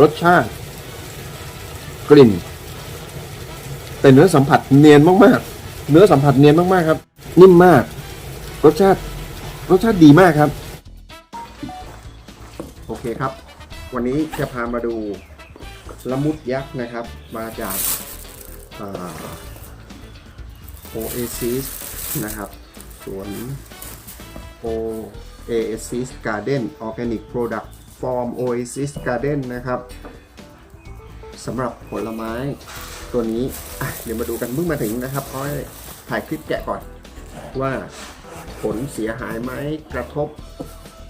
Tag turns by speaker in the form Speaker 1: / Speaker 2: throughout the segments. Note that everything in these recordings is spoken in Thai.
Speaker 1: รสชาติ กลิ่น แต่เนื้อสัมผัสเนียนมากๆ เนื้อสัมผัสเนียนมากๆครับ นิ่มมาก รสชาติ รสชาติดีมากครับ โอเคครับ วันนี้จะพามาดูละมุดยักษ์นะครับ มาจากโอเอซิสนะครับสวน Oasis Garden Organic Product from Oasis Garden นะครับสำหรับผลไม้ตัวนี้เดี๋ยวมาดูกันเพิ่งมาถึงนะครับเพราถ่ายคลิปแกะก่อน ว่าผลเสียหายไหมกระทบ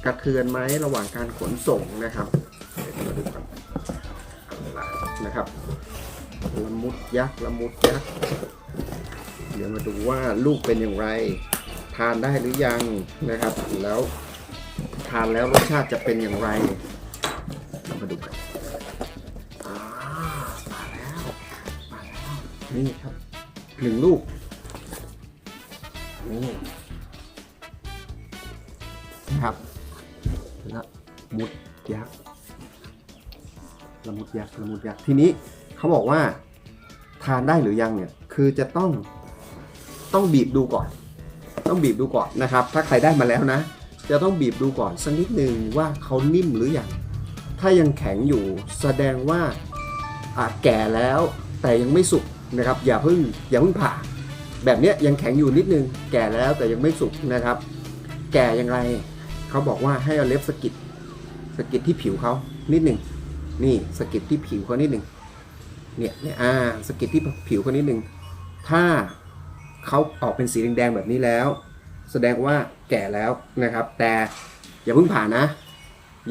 Speaker 1: กระเทือนไหมระหว่างการขนส่งนะครับเดี๋ยวมาดูกันนะครับละมุดยักษ์ละมุดยักษ์เดี๋ยวมาดูว่าลูกเป็นอย่างไร ทานได้หรือยังนะครับ แล้ว ทานแล้วรสชาติจะเป็นอย่างไรเรามาดูกันอ่ามาแล้วมาแล้ว นี่ครับหนึ่งลูกนี่นะครับละมุดยักษ์ละมุดยักษ์ละมุดยักษ์ทีนี้เขาบอกว่าทานได้หรือยังเนี่ย คือจะต้องต้องบีบดูก่อน ต้องบีบดูก่อนนะครับ ถ้าใครได้มาแล้วนะ จะต้องบีบดูก่อนสักนิดหนึ่งว่าเขานิ่มหรืออยังถ้ายังแข็งอยู่แสดงว่าอาจแก่แล้วแต่ยังไม่สุกนะครับ อย่าเพิ่งอย่าเพิ่งผ่า แบบนี้ยังแข็งอยู่นิดนึง แก่แล้วแต่ยังไม่สุกนะครับ แก่ยังไงเขาบอกว่าให้เอาเล็บสกิดสกิดที่ผิวเขานิดหนึ่งนี่สกิดที่ผิวเขานิดหนึ่งเนี่ยเนี่ยอ่าสกิดที่ผิวเขานิดหนึ่งถ้าเขาออกเป็นสีแดงๆแบบนี้แล้ว แสดงว่าแก่แล้วนะครับ แต่อย่าเพิ่งผ่านะ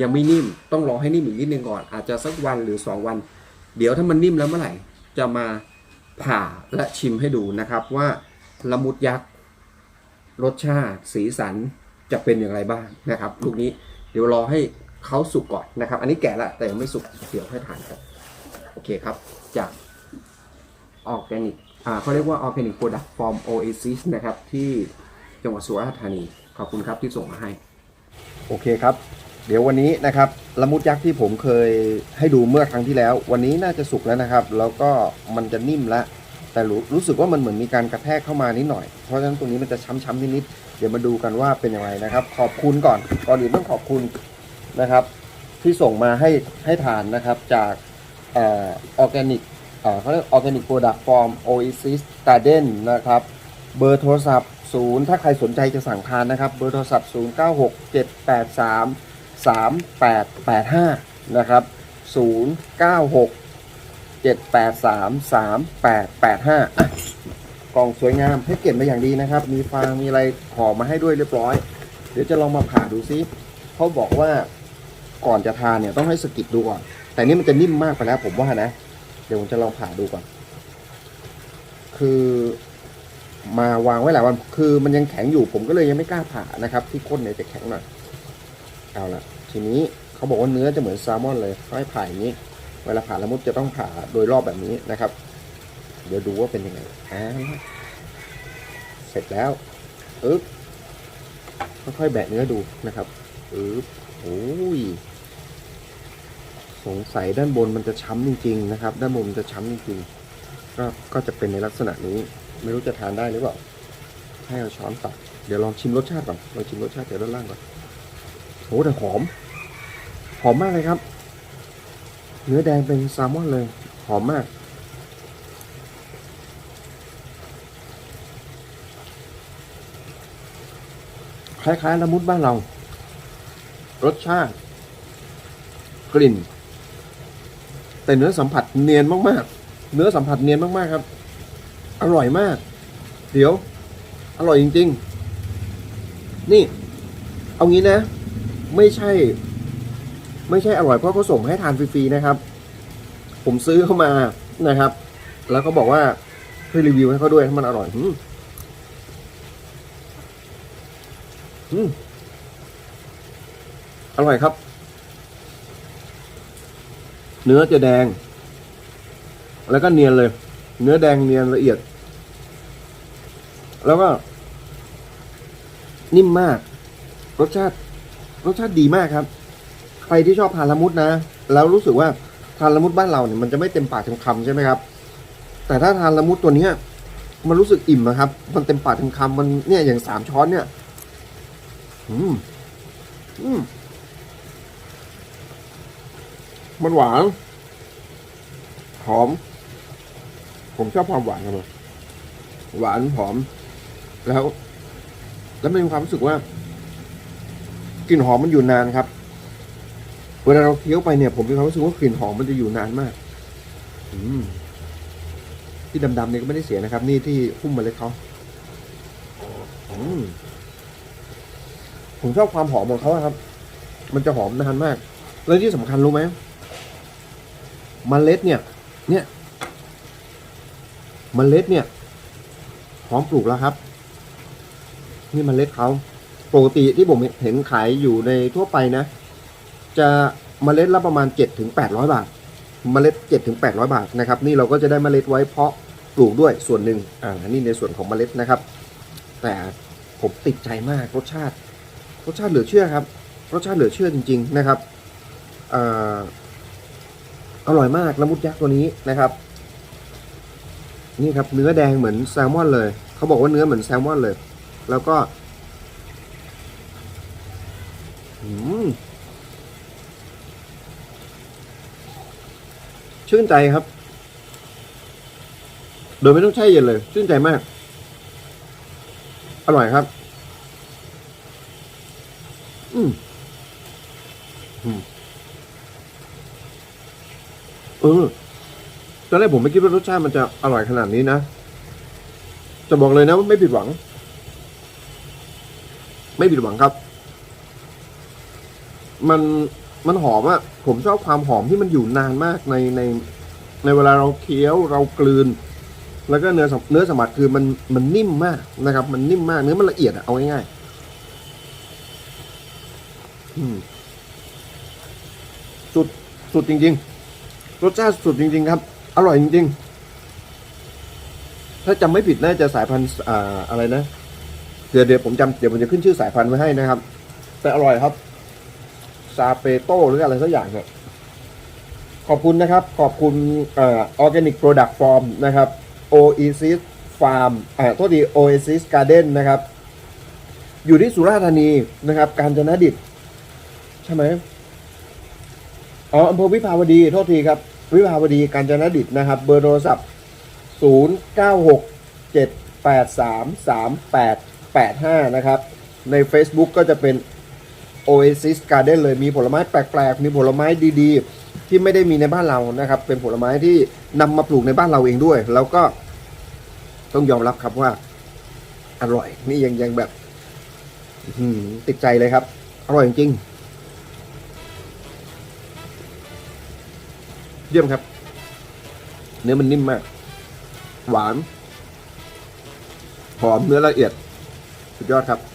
Speaker 1: ยังไม่นิ่มต้องรอให้นิ่มอีกนิดนึงก่อน อาจจะสักวันหรือ 2 วัน เดี๋ยวถ้ามันนิ่มแล้วเมื่อไหร่ จะมาผ่าและชิมให้ดูนะครับว่าละมุดยักษ์รสชาติสีสันจะเป็นอย่างไรบ้างนะครับลูกนี้เดี๋ยวรอให้เขาสุกก่อนนะครับ อันนี้แก่ละแต่ยังไม่สุกเดี๋ยวให้ทานครับโอเคครับ จากออร์แกนิกอ่าเขาเรียกว่าออร์แกนิกโปรดักต์ฟอร์มโอเอซิสนะครับที่ จังหวัดสุราษฎร์ธานี ขอบคุณครับที่ส่งมาให้ โอเคครับ เดี๋ยววันนี้นะครับละมุดยักษ์ที่ผมเคยให้ดูเมื่อครั้งที่แล้ว วันนี้น่าจะสุกแล้วนะครับ แล้วก็มันจะนิ่มล้วแต่รู้รู้สึกว่ามันเหมือนมีการกระแทกเข้ามานิดหน่อย เพราะฉะนั้นตรงนี้มันจะช้ำๆนิดๆเดี๋ยวมาดูกันว่าเป็นยังไงนะครับ ขอบคุณก่อนก่อนอื่นต้องขอบคุณนะครับ ที่ส่งมาให้ให้ทานนะครับจากออร์แกนิกเขาเรียก Organic Product Form Oasis Garden นะครับ เบอร์โทรศัพท์ 0 ถ้าใครสนใจจะสั่งทานนะครับเบอร์โทรศัพท์ 0 9 6 7 8 3 3 8 8 5 นะครับ 0 9 6 7 8 3 3 8 8 5อะกล่องสวยงามให้เก็บมาอย่างดีนะครับ มีฟางมีอะไรห่อมาให้ด้วยเรียบร้อย เดี๋ยวจะลองมาผ่าดูซิเขาบอกว่าก่อนจะทานเนี่ยต้องให้สกิดดูก่อน แต่นี่มันจะนิ่มมากไปแล้วผมว่านะ เดี๋ยวผมจะลองผ่าดูก่อน คือ มาวางไว้หลายวันคือมันยังแข็งอยู่ผมก็เลยยังไม่กล้าผ่านะครับ ที่ก้นเนี่ยจะแข็งหน่อยเอาละทีนี้เขาบอกว่าเนื้อจะเหมือนแซลมอนเลยเขาให้ผ่าอย่างนี้ เวลาผ่าละมุดจะต้องผ่าโดยรอบแบบนี้นะครับ เดี๋ยวดูว่าเป็นยังไงอ่าเสร็จแล้วอึ๊บค่อยๆแบะเนื้อดูนะครับอึ๊บโอ้ยสงสัยด้านบนมันจะช้ำจริงๆนะครับ ด้านบนมันจะช้ำจริงๆก็ก็จะเป็นในลักษณะนี้ ไม่รู้จะทานได้หรือเปล่า ให้เอาช้อนตัก เดี๋ยวลองชิมรสชาติก่อน ลองชิมรสชาติจากด้านล่างก่อนโอ้แต่หอม หอมมากเลยครับ เนื้อแดงเป็นแซลมอนเลย หอมมาก คล้ายๆละมุดบ้านเรา รสชาติ กลิ่น แต่เนื้อสัมผัสเนียนมากๆ เนื้อสัมผัสเนียนมากๆครับ อร่อยมาก เดี๋ยว อร่อยจริง ๆ นี่ เอางี้นะ ไม่ใช่ ไม่ใช่อร่อยเพราะเขาส่งให้ทานฟรีๆนะครับ ผมซื้อเข้ามานะครับ แล้วก็บอกว่าให้รีวิวให้เขาด้วยถ้ามันอร่อยอืมอืมอร่อยครับ เนื้อจะแดง แล้วก็เนียนเลย เนื้อแดงเนียนละเอียด แล้วก็ นิ่มมาก รสชาติ รสชาติดีมากครับ ใครที่ชอบทานละมุดนะ แล้วรู้สึกว่าทานละมุดบ้านเราเนี่ยมันจะไม่เต็มปากเต็มคำใช่ไหมครับ แต่ถ้าทานละมุดตัวเนี้ย มันรู้สึกอิ่มนะครับ มันเต็มปากเต็มคำมันเนี่ยอย่างสามช้อนเนี่ย อืม อืม มันหวานหอม ผมชอบความหวานครับหวานหอม แล้ว แล้วมันมีความรู้สึกว่ากลิ่นหอมมันอยู่นานครับ เวลาเราเคี้ยวไปเนี่ย ผมมีความรู้สึกว่ากลิ่นหอมมันจะอยู่นานมาก อืมที่ดำๆเนี่ยก็ไม่ได้เสียนะครับ นี่ที่หุ้มเมล็ดเขาอืมผมชอบความหอมของเขาอะครับ มันจะหอมนานมาก แล้วที่สำคัญรู้ไหมมเมล็ดเนี่ย เนี่ยมเมล็ดเนี่ย พร้อมปลูกแล้วครับ นี่มเมล็ดเขาปกติที่ผมเห็นขายอยู่ในทั่วไปนะ จะมเมล็ดละประมาณเจ็ดถึงแปดร้อยบาทเมล็ดเจ็ดถึงแปดร้อยบาทนะครับ นี่เราก็จะได้เมล็ดไว้เพาะปลูกด้วยส่วนหนึ่งอ่านี่ในส่วนของเมล็ดนะครับ แต่ผมติดใจมากรสชาติ รสชาติเหลือเชื่อครับ รสชาติเหลือเชื่อจริง ๆ นะครับออร่อยมากละมุดยักษ์ตัวนี้นะครับ นี่ครับเนื้อแดงเหมือนแซลมอนเลย เขาบอกว่าเนื้อเหมือนแซลมอนเลย แล้วก็ชื่นใจครับ โดยไม่ต้องแช่เย็นเลย ชื่นใจมาก อร่อยครับอืมอืมเออตอนแรกผมไม่คิดว่ารสชาติมันจะอร่อยขนาดนี้นะ จะบอกเลยนะว่าไม่ผิดหวัง ไม่ผิดหวังครับ มันมันหอมอะผมชอบความหอมที่มันอยู่นานมากในในในเวลาเราเคี้ยวเรากลืน แล้วก็เนื้อเนื้อสัมผัสคือมันมันนิ่มมากนะครับ มันนิ่มมากเนื้อมันละเอียดอะเอาง่ายๆสุดสุดจริง ๆ รสชาติสุดจริง ๆ ครับ อร่อยจริง ๆ ถ้าจำไม่ผิดน่าจะสายพันธุ์อ่าอะไรนะ เดี๋ยวเดี๋ยวผมจำเดี๋ยวผมจะขึ้นชื่อสายพันธุ์ไว้ให้นะครับ แต่อร่อยครับ ซาเปโต้หรืออะไรสักอย่างเนี่ยขอบคุณนะครับ ขอบคุณเอ่อ Organic Product Farm นะครับ Oasis Farm อ่าโทษที Oasis Garden นะครับ อยู่ที่สุราษฎร์ธานีนะครับ กาญจนดิตใช่ไหมอ๋ออำเภอวิภาวดี โทษทีครับ วิภาวดีกาญจนดิตนะครับ เบอร์โทรศัพท์ 0 9 6 7 8 3 3 8 8 5 นะครับ ใน Facebook ก็จะเป็น Oasis Garden เลยมีผลไม้แปลกๆ มีผลไม้ดีๆ ที่ไม่ได้มีในบ้านเรานะครับ เป็นผลไม้ที่นำมาปลูกในบ้านเราเองด้วย แล้วก็ต้องยอมรับครับว่า อร่อย นี่ยังยังแบบติดใจเลยครับ อร่อยจริงเยี่ยมครับ เนื้อมันนิ่มมาก หวาน หอมเนื้อละเอียด สุดยอดครับ